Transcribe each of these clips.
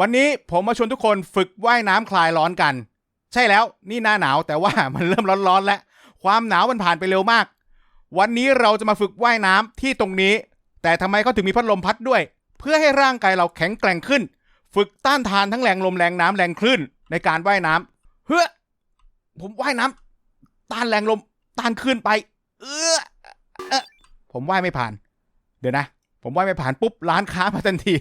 วันนี้ผมมาชวนทุกคนฝึกว่ายน้ำคลายร้อนกัน ใช่แล้วนี่หน้าหนาวแต่ว่ามันเริ่มร้อนๆแล้ว ความหนาวมันผ่านไปเร็วมาก วันนี้เราจะมาฝึกว่ายน้ำที่ตรงนี้ แต่ทำไมเขาถึงมีพัดลมพัดด้วย เพื่อให้ร่างกายเราแข็งแกร่งขึ้น ฝึกต้านทานทั้งแรงลมแรงน้ำแรงคลื่นในการว่ายน้ำเฮ้อผมว่ายน้ำต้านแรงลมต้านคลื่นไป เออเอะผมว่ายไม่ผ่าน เดี๋ยวนะ ผมว่ายไม่ผ่านปุ๊บร้านค้ามาทันที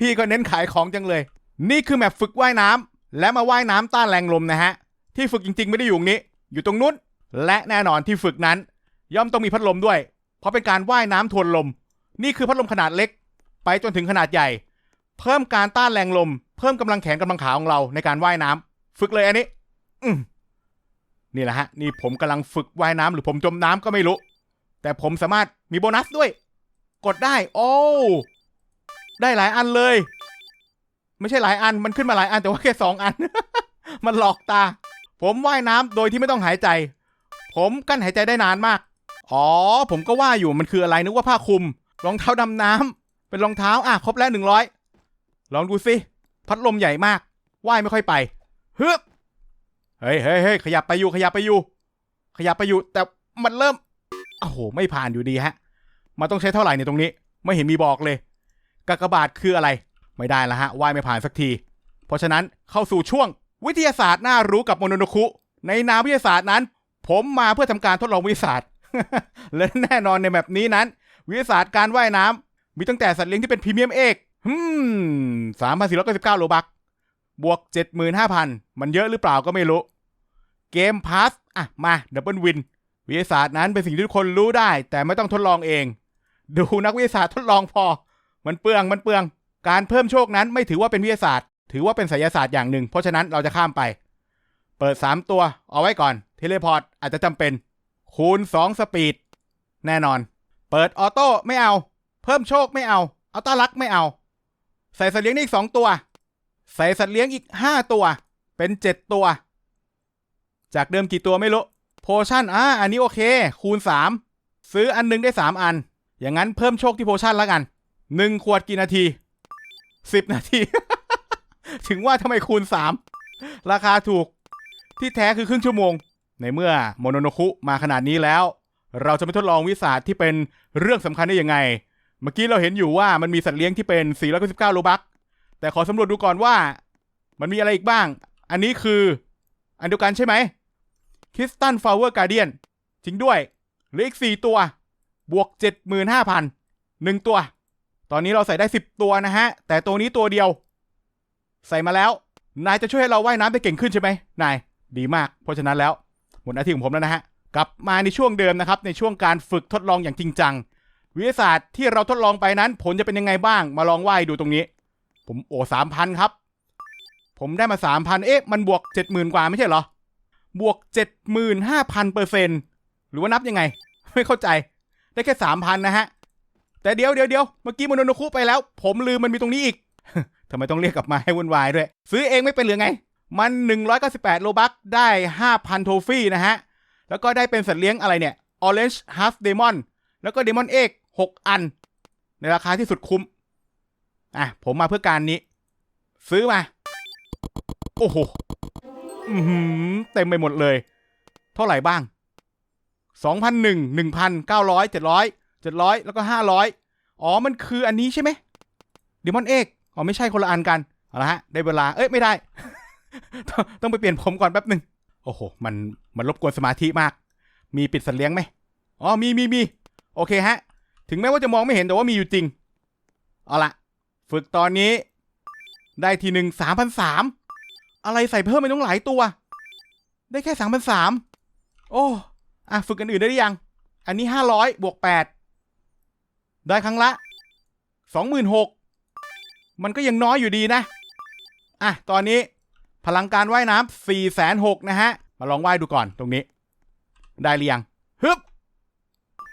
พี่ก็เน้นขายของจังเลย นี่คือแมปฝึกว่ายน้ำและมาว่ายน้ำต้านแรงลมนะฮะ ที่ฝึกจริงๆไม่ได้อยู่ตรงนี้ อยู่ตรงนู้น และแน่นอนที่ฝึกนั้น ย่อมต้องมีพัดลมด้วย เพราะเป็นการว่ายน้ำทวนลม นี่คือพัดลมขนาดเล็ก ไปจนถึงขนาดใหญ่ เพิ่มการต้านแรงลม เพิ่มกำลังแขนกำลังขาของเราในการว่ายน้ำฝึกเลยอันนี้ อืนี่แหละฮะ นี่ผมกำลังฝึกว่ายน้ำหรือผมจมน้ำก็ไม่รู้ แต่ผมสามารถมีโบนัสด้วย กดได้ โอ้ ได้หลายอันเลย ไม่ใช่หลายอันมันขึ้นมาหลายอันแต่ว่าแค่สองอัน มันหลอกตา ผมว่ายน้ำโดยที่ไม่ต้องหายใจ ผมกั้นหายใจได้นานมาก อ๋อ ผมก็ว่าอยู่มันคืออะไรนึกว่าผ้าคลุม รองเท้าดำน้ำเป็นรองเท้าอะครบแล้วหนึ่งร้อยลองดูสิพัดลมใหญ่มากว่ายไม่ค่อยไปเฮ้ยเฮ้ยเฮ้ยขยับไปอยู่ขยับไปอยู่ ขยับไปอยู่ แต่มันเริ่มโอ้โหไม่ผ่านอยู่ดีฮะ มันต้องใช้เท่าไหร่ในตรงนี้ ไม่เห็นมีบอกเลย กากบาทคืออะไร ไม่ได้ละฮะว่ายไม่ผ่านสักที เพราะฉะนั้นเข้าสู่ช่วง วิทยาศาสตร์น่ารู้กับโมโนโนคุ ในนามวิทยาศาสตร์นั้น ผมมาเพื่อทำการทดลองวิทยาศาสตร์ และแน่นอนในแบบนี้นั้น วิทยาศาสตร์การว่ายน้ำมีตั้งแต่สัตว์เลี้ยงที่เป็นพรีเมียมเอกฮึมสามพันสี่ร้อยเก้าสิบเก้าโลบักบวกเจ็ดหมื่นห้าพันมันเยอะหรือเปล่าก็ไม่รู้ เกมพาสอะมาดับเบิลวินวิทยาศาสตร์นั้นเป็นสิ่งที่ทุกคนรู้ได้ แต่ไม่ต้องทดลองเอง ดูนักวิทยาศาสตร์ทดลองพอ มันเปลืองมันเปลือง การเพิ่มโชคนั้นไม่ถือว่าเป็นวิทยาศาสตร์ ถือว่าเป็นไสยศาสตร์อย่างหนึ่ง เพราะฉะนั้นเราจะข้ามไป เปิด 3 ตัวเอาไว้ก่อน เทเลพอร์ตอาจจะจำเป็น คูณ 2 สปีด แน่นอน เปิดออโต้ไม่เอา เพิ่มโชคไม่เอาเอาต้ารักไม่เอา ใส่สัตว์เลี้ยงได้อีก 2 ตัว ใส่สัตว์เลี้ยงอีก 5 ตัว เป็น 7 ตัว จากเดิมกี่ตัวไม่รู้โพชั่นอ่าอันนี้โอเค คูณ 3 ซื้ออันหนึงได้ 3 อัน อย่างนั้นเพิ่มโชคที่โพชั่นแล้วกัน 1ขวดกี่นาที10นาที ถึงว่าทำไมคูณ3ราคาถูกที่แท้คือครึ่งชั่วโมง ในเมื่อโมโนโนคุมาขนาดนี้แล้ว เราจะไปทดลองวิสาที่เป็นเรื่องสำคัญได้ยังไง เมื่อกี้เราเห็นอยู่ว่ามันมีสัตว์เลี้ยงที่เป็น 499โลบักแต่ขอสำรวจดูก่อนว่า มันมีอะไรอีกบ้าง อันนี้คืออันเดียวกันใช่ไหมคิสตันฟลาวเวอร์การเดียนจริงด้วยเหลืออีก 4 ตัว บวก 75,000 1 ตัว ตอนนี้เราใส่ได้ 10 ตัวนะฮะ แต่ตัวนี้ตัวเดียว ใส่มาแล้ว นายจะช่วยให้เราว่ายน้ำได้เก่งขึ้นใช่ไหมนาย ดีมาก เพราะฉะนั้นแล้วหมดหน้าที่ของผมแล้วนะฮะ กลับมาในช่วงเดิมนะครับ ในช่วงการฝึกทดลองอย่างจริงจัง วิทยาศาสตร์ที่เราทดลองไปนั้น ผลจะเป็นยังไงบ้าง มาลองว่ายดูตรงนี้ ผมโอ้สามพันครับ ผมได้มาสามพันเอ๊ะ มันบวกเจ็ดหมื่นกว่าไม่ใช่เหรอ บวกเจ็ดหมื่นห้าพันเปอร์เซ็นหรือว่านับยังไง ไม่เข้าใจ ได้แค่สามพันนะฮะ แต่เดี๋ยวเดี๋ยวเดี๋ยวเมื่อกี้โมโนโนคุไปแล้ว ผมลืมมันมีตรงนี้อีกทำไมต้องเรียกกลับมาให้วุ่นวายด้วย ซื้อเองไม่เป็นหรือไง มัน 198 โลบักได้ 5,000 โทฟี่นะฮะ แล้วก็ได้เป็นสัตว์เลี้ยงอะไรเนี่ย Orange Half Demon แล้วก็ Demon Egg 6 อัน ในราคาที่สุดคุ้ม อะ ผมมาเพื่อการนี้ ซื้อมา โอ้โหอือหือเต็มไปหมดเลย เท่าไหร่บ้าง 2,001 1,900 700 700แล้วก็500อ๋อ มันคืออันนี้ใช่ไหม Demon Egg อ๋อ ไม่ใช่คนละอันกัน เอาละฮะ ได้เวลา เอ้ย ไม่ได้ต้องต้องไปเปลี่ยนผมก่อนแป๊บหนึ่งโอ้โห มัน มันรบกวนสมาธิมาก มีปิดสัตว์เลี้ยงไหมอ๋อ มีมีมี โอเคฮะ ถึงแม้ว่าจะมองไม่เห็นแต่ว่ามีอยู่จริง เอาละ ฝึกตอนนี้ ได้ทีหนึ่งสามพันสาม อะไรใส่เพิ่มไปต้องหลายตัว ได้แค่สามพันสาม โอ้ อะ ฝึกกันอื่นได้หรือยัง อันนี้ห้าร้อยบวกแปด ได้ครั้งละสองหมื่นหกมันก็ยังน้อยอยู่ดีนะ อะ ตอนนี้พลังการว่ายน้ำสี่แสนหกนะฮะ มาลองว่ายดูก่อนตรงนี้ ได้หรือยังฮึบ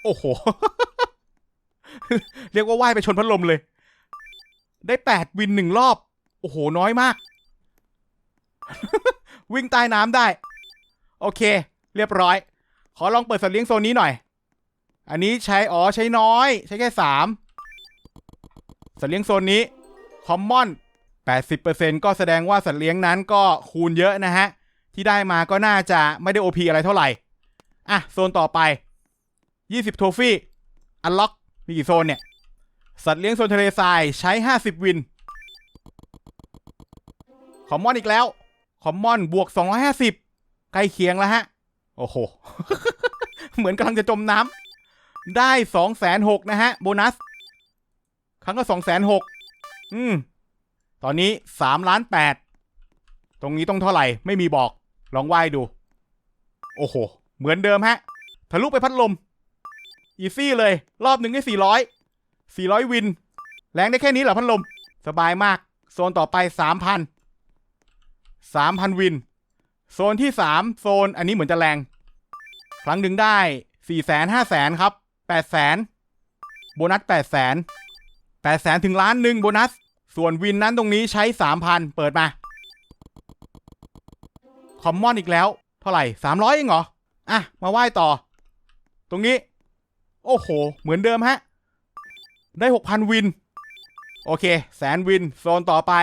โอ้โห เรียกว่าว่ายไปชนพัดลมเลย ได้แปดวินหนึ่งรอบ โอ้โห น้อยมาก วิ่งใต้น้ำได้ โอเค เรียบร้อย ขอลองเปิดสัตว์เลี้ยงโซนนี้หน่อย อันนี้ใช้อ๋อใช้น้อย ใช้แค่สามสัตว์เลี้ยงโซนนี้คอมมอน80%ก็แสดงว่าสัตว์เลี้ยงนั้นก็คูณเยอะนะฮะ ที่ได้มาก็น่าจะไม่ได้ OP อะไรเท่าไหร่ อะ โซนต่อไป 20 โทฟี่อันล็อกมีกี่โซนเนี่ย สัตว์เลี้ยงโซนทะเลทรายใช้ 50 วิน คอมมอนอีกแล้ว คอมมอนบวก 250 ใกล้เคียงแล้วฮะ โอ้โห เหมือนกำลังจะจมน้ำ ได้206,000นะฮะ โบนัส ครั้งละ206,000อืม ตอนนี้3ล้าน8ตรงนี้ต้องเท่าไหร่ ไม่มีบอก ลองว่ายดู โอ้โห เหมือนเดิมฮะ ทะลุไปพัดลม อีซี่เลย รอบหนึ่งได้400 400วิน แรงได้แค่นี้เหรอพัดลม สบายมาก โซนต่อไป3,000 3,000วิน โซนที่3โซนอันนี้เหมือนจะแรง ครั้งหนึ่งได้4 0 0 0 0 5 0 0 0ครับ 8 0 0 0 0โบนัส8 0 0 0 0 8 0 0 0 0ถึงล้านหนึ่งโบนัส ส่วนวินนั้นตรงนี้ใช้3,000เปิดมา คอมมอนอีกแล้ว เท่าไหร่300เองเหรอ อะ มาไหว้ต่อ ตรงนี้ โอ้โห เหมือนเดิมฮะ ได้6,000วิน โอเค แสนวิน โซนต่อไป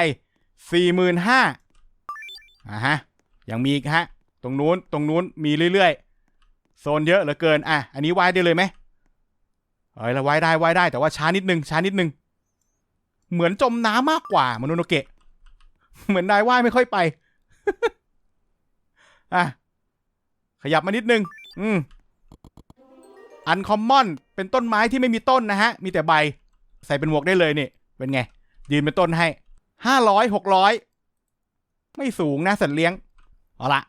45,000อะฮะ ยังมีอีกฮะ ตรงนู้น ตรงนู้น มีเรื่อยๆ โซนเยอะเหลือเกิน อะ อันนี้ไหว้ได้เลยไหม เอ้ยเราไหว้ได้ไหว้ได้แต่ว่าช้านิดนึงช้านิดนึง เหมือนจมน้ำมากกว่ามโนโนเกะ เหมือนนายว่ายไม่ค่อยไป อะ ขยับมานิดนึง อืมอันคอมมอนเป็นต้นไม้ที่ไม่มีต้นนะฮะ มีแต่ใบ ใส่เป็นหมวกได้เลยนี่ เป็นไง ยืนเป็นต้นให้ห้าร้อยหกร้อยไม่สูงนะสัตว์เลี้ยง เอาละ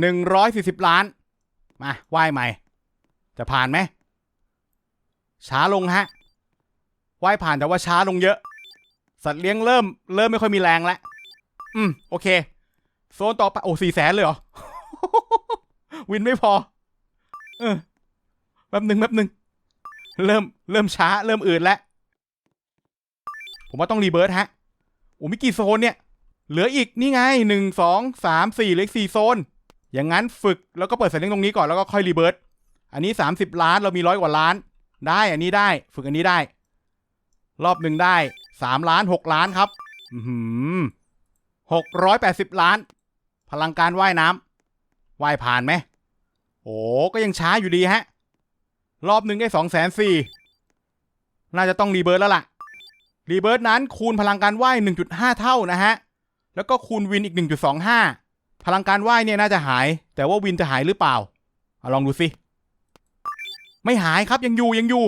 หนึ่งร้อยสี่สิบล้าน มาว่ายใหม่ จะผ่านไหม ช้าลงฮะว่ายผ่านแต่ว่าช้าลงเยอะ สัตว์เลี้ยงเริ่ม เริ่มไม่ค่อยมีแรงแล้วอืม โอเค โซนต่อไป โอ้สี่แสนเลยเหรอ วินไม่พอ เออแป๊บหนึ่งแป๊บหนึ่งเริ่ม เริ่มช้า เริ่มอืดแล้ว ผมว่าต้องรีเบิร์ตฮะ โอ้มีกี่โซนเนี่ย เหลืออีกนี่ไงหนึ่งสองสามสี่เหลือสี่โซน อย่างนั้นฝึกแล้วก็เปิดสัญญาณตรงนี้ก่อนแล้วก็ค่อยรีเบิร์ตอันนี้สามสิบล้านเรามีร้อยกว่าล้าน ได้อันนี้ได้ฝึกอันนี้ได้ รอบหนึ่งได้สามล้านหกล้านครับอืหกร้อยแปดสิบล้าน พลังการว่ายน้ำว่ายผ่านไหมโอ้ก็ยังช้าอยู่ดีฮะ รอบหนึ่งได้สองแสนสี่น่าจะต้องรีเบิร์ตแล้วล่ะ รีเบิร์ตนั้นคูณพลังการว่าย1.5 เท่านะฮะ แล้วก็คูณวินอีก 1.25 พลังการว่ายเนี่ยน่าจะหาย แต่ว่าวินจะหายหรือเปล่าเอาลองดูสิ ไม่หายครับยังอยู่ยังอยู่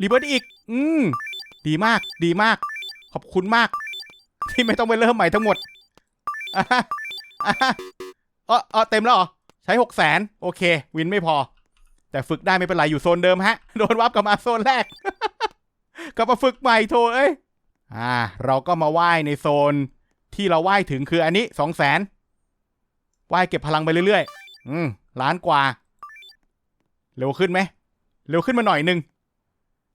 รีเบิร์ตอีก อืมดีมากดีมาก ขอบคุณมาก ที่ไม่ต้องไปเริ่มใหม่ทั้งหมดอะอะเออเออเต็มแล้วเหรอ ใช้หกแสนโอเค วินไม่พอ แต่ฝึกได้ไม่เป็นไรอยู่โซนเดิมฮะ โดนวับกลับมาโซนแรก กลับมาฝึกใหม่โทเอ้ยอ่า เราก็มาว่ายในโซนที่เราว่ายถึงคืออันนี้สองแสนว่ายเก็บพลังไปเรื่อยๆ อืมล้านกว่า เร็วขึ้นไหม เร็วขึ้นมาหน่อยหนึ่ง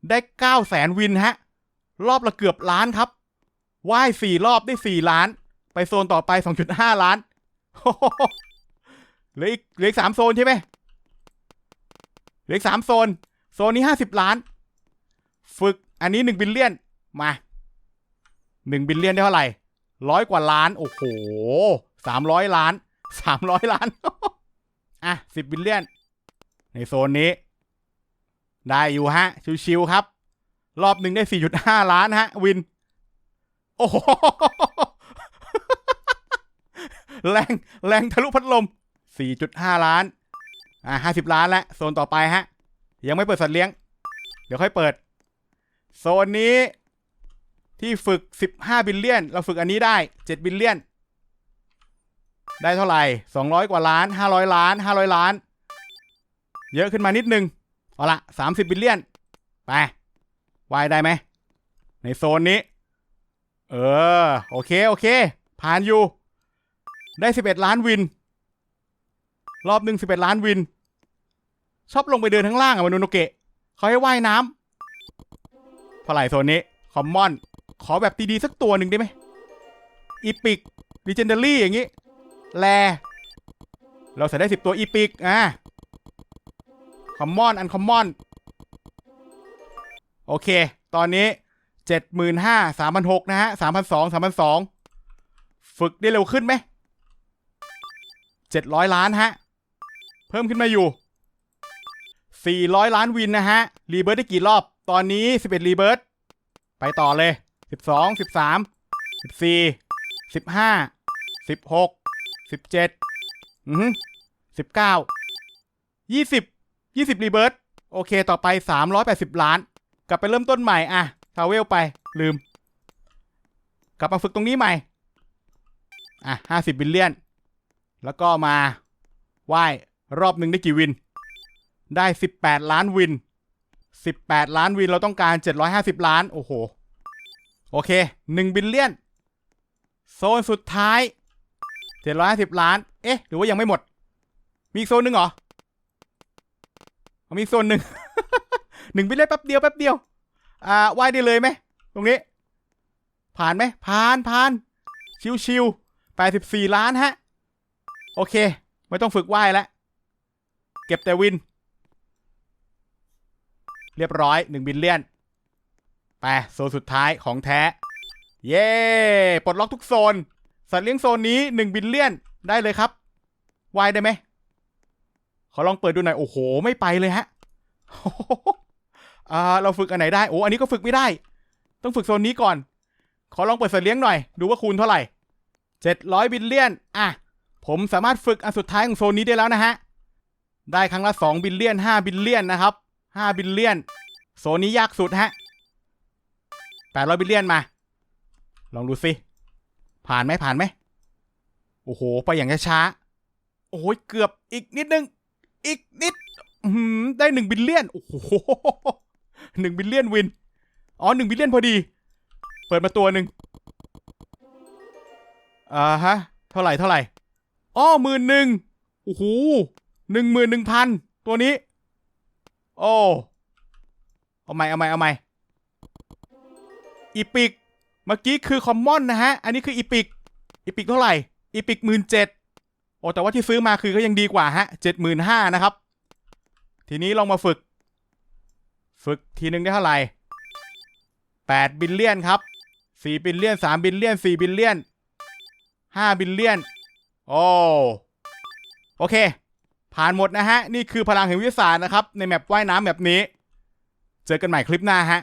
ได้เก้าแสนวินฮะ รอบละเกือบล้านครับว่ายสี่รอบได้สี่ล้าน ไปโซนต่อไปสองจุดห้าล้านเหลืออีกเหลืออีกสามโซนใช่ไหมเหลืออีกสามโซน โซนนี้ห้าสิบล้าน ฝึกอันนี้หนึ่งบิลเลียนมาหนึ่งบิลเลียนได้เท่าไหร่ร้อยกว่าล้าน โอ้โหสามร้อยล้านสามร้อยล้าน อะสิบบิลเลียน ในโซนนี้ ได้อยู่ฮะ ชิวๆครับ รอบหนึ่งได้สี่จุดห้าล้านฮะ วิน โอ้โห แรงแรงทะลุพัดลม 4.5 ล้าน อ่า50 ล้านแล้วโซนต่อไปฮะ ยังไม่เปิดสัตว์เลี้ยง เดี๋ยวค่อยเปิด โซนนี้ที่ฝึก 15 บิลเลียน เราฝึกอันนี้ได้ 7 บิลเลียน ได้เท่าไหร่ 200 กว่าล้าน 500 ล้าน 500 ล้าน เยอะขึ้นมานิดนึง เอาละ30บิลเลียน ไปวายได้ไหม ในโซนนี้ เออ โอเค โอเค ผ่านอยู่ ได้11ล้านวิน รอบหนึ่ง11ล้านวิน ชอบลงไปเดินข้างล่างอะมนุโนเกะเขาให้ว่ายน้ำเท่าไหร่โซนนี้ คอมมอน ขอแบบดีๆสักตัวหนึ่งได้ไหมอีพิกดิเจนเดอรี่อย่างงี้ แล เราใส่ได้10ตัวอีพิก อะ คอมมอนอันคอมมอนโอเค ตอนนี้เจ็ดหมื่นห้าสามพันหกนะฮะสามพันสองสามพันสองฝึกได้เร็วขึ้นไหมเจ็ดร้อยล้านฮะ เพิ่มขึ้นมาอยู่สี่ร้อยล้านวินนะฮะ รีเบิร์ตได้กี่รอบ ตอนนี้สิบเอ็ดรีเบิร์ตไปต่อเลยสิบสองสิบสามสิบสี่สิบห้าสิบหกสิบเจ็ดอืมสิบเก้ายี่สิบ 20รีเบิร์ตโอเค ต่อไป 380 ล้าน กลับไปเริ่มต้นใหม่อะทาวเวลไปลืม กลับมาฝึกตรงนี้ใหม่ อะ 50บิลเลียน แล้วก็มาไหว้รอบหนึ่งได้กี่วิน ได้ 18 ล้านวิน 18 ล้านวินเราต้องการ 750 ล้าน โอ้โห โอเค 1 บิลเลียน โซนสุดท้าย 750 ล้าน เอ๊ะ หรือว่ายังไม่หมด มีโซนหนึ่งเหรอ มีอีกโซนหนึ่งหนึ่งบิลเลียแป๊บเดียวแป๊บเดียว อ่าไหว้ได้เลยไหมตรงนี้ ผ่านไหมผ่านผ่านชิวชิว84ล้านฮะ โอเค ไม่ต้องฝึกไหว้แล้ว เก็บแต่วิน เรียบร้อย1บิลเลียนไปโซนสุดท้ายของแท้ เย้ปลดล็อกทุกโซน สัตว์เลี้ยงโซนนี้1บิลเลียนได้เลยครับไหวได้ไหม ขอลองเปิดดูหน่อย โอ้โห ไม่ไปเลยฮะอ่าเราฝึกอันไหนได้ โอ้ อันนี้ก็ฝึกไม่ได้ ต้องฝึกโซนนี้ก่อน ขอลองเปิดสัตว์เลี้ยงหน่อย ดูว่าคูณเท่าไหร่700บิลเลียน อะ ผมสามารถฝึกอันสุดท้ายของโซนนี้ได้แล้วนะฮะ ได้ครั้งละ2บิลเลียน5บิลเลียนนะครับ5บิลเลียน โซนนี้ยากสุดฮะ800บิลเลียนมา ลองดูสิ ผ่านไหมผ่านไหม โอ้โห ไปอย่างช้า โอ้ยเกือบอีกนิดนึง อีกนิดอือหือได้1บิลเลียน โอ้โห1บิลเลียนวิน อ๋อ1บิลเลียนพอดี เปิดมาตัวหนึ่งอ่าฮะ เท่าไหร่เท่าไหร่อ้อหมื่นหนึ่งโอ้โหหนึ่งหมื่นหนึ่งพันตัวนี้ โอ้ เอาใหม่เอาใหม่เอาใหม่อีพิก เมื่อกี้คือคอมมอนนะฮะ อันนี้คืออีพิก อีพิกเท่าไหร่ อีพิกหมื่นเจ็ด โอ้แต่ว่าที่ซื้อมาคือก็ยังดีกว่าฮะเจ็ดหมื่นห้านะครับ ทีนี้ลองมาฝึก ฝึกทีนึงได้เท่าไหร่แปดบิลเลียนครับสี่บิลเลียนสามบิลเลียนสี่บิลเลียนห้าบิลเลียนโอ้โอเค ผ่านหมดนะฮะ นี่คือพลังแห่งวิทยานะครับ ในแมปว่ายน้ำแบบนี้ เจอกันใหม่คลิปหน้าฮะ